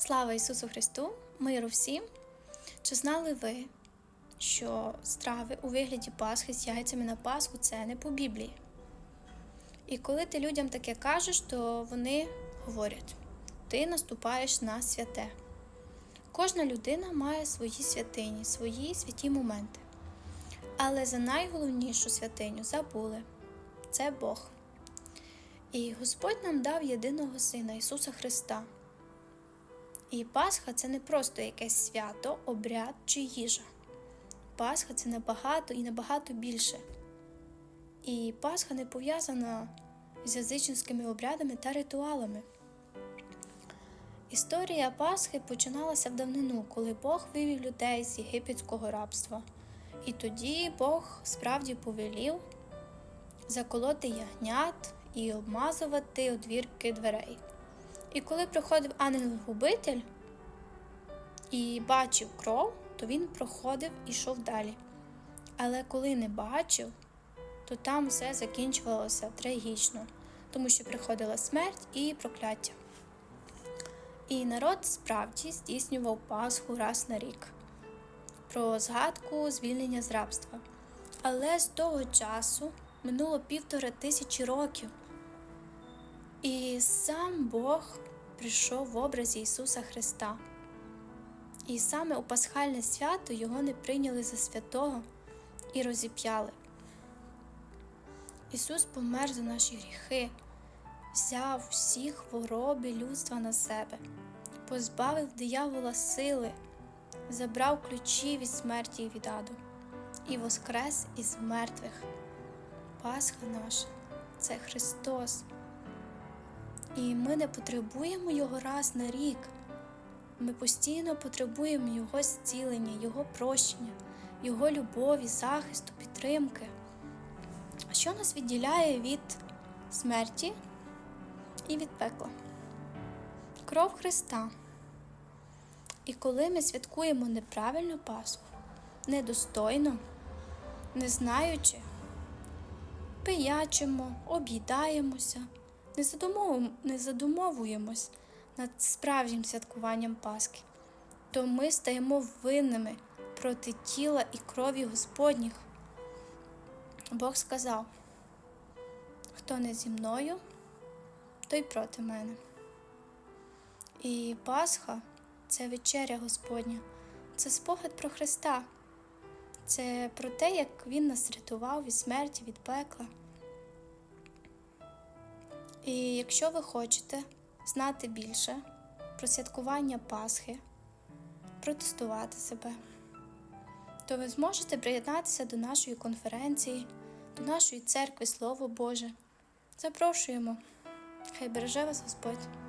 Слава Ісусу Христу, миру всім! Чи знали ви, що страви у вигляді Пасхи з яйцями на Пасху це не по Біблії? І коли ти людям таке кажеш, то вони говорять: ти наступаєш на святе. Кожна людина має свої святині, свої святі моменти. Але за найголовнішу святиню забули це Бог. І Господь нам дав єдиного Сина Ісуса Христа. І Пасха це не просто якесь свято, обряд чи їжа. Пасха це набагато і набагато більше. І Пасха не пов'язана з язичницькими обрядами та ритуалами. Історія Пасхи починалася в давнину, коли Бог вивів людей з єгипетського рабства. І тоді Бог справді повелів заколоти ягнят і обмазувати одвірки дверей. І коли приходив ангел-губитель і бачив кров, то він проходив і йшов далі. Але коли не бачив, то там все закінчувалося трагічно, тому що приходила смерть і прокляття. І народ справді здійснював Пасху раз на рік про згадку звільнення з рабства. Але з того часу минуло півтора тисячі років. І сам Бог прийшов в образі Ісуса Христа. І саме у Пасхальне свято Його не прийняли за святого і розіп'яли. Ісус помер за наші гріхи, взяв всі хвороби людства на себе, позбавив диявола сили, забрав ключі від смерті і від аду, і воскрес із мертвих. Пасха наша це Христос. І ми не потребуємо Його раз на рік. Ми постійно потребуємо Його зцілення, Його прощення, Його любові, захисту, підтримки. Що нас відділяє від смерті і від пекла? Кров Христа. І коли ми святкуємо неправильно Пасху, недостойно, не знаючи, пиячимо, об'їдаємося, не, задумовуємо, не задумовуємось над справжнім святкуванням Пасхи, то ми стаємо винними проти тіла і крові Господніх. Бог сказав: хто не зі мною, той проти мене. І Пасха це вечеря Господня, це спогад про Христа, це про те, як Він нас рятував від смерті, від пекла. І якщо ви хочете знати більше про святкування Пасхи, протестувати себе, то ви зможете приєднатися до нашої конференції, до нашої церкви Слово Боже. Запрошуємо. Хай береже вас Господь.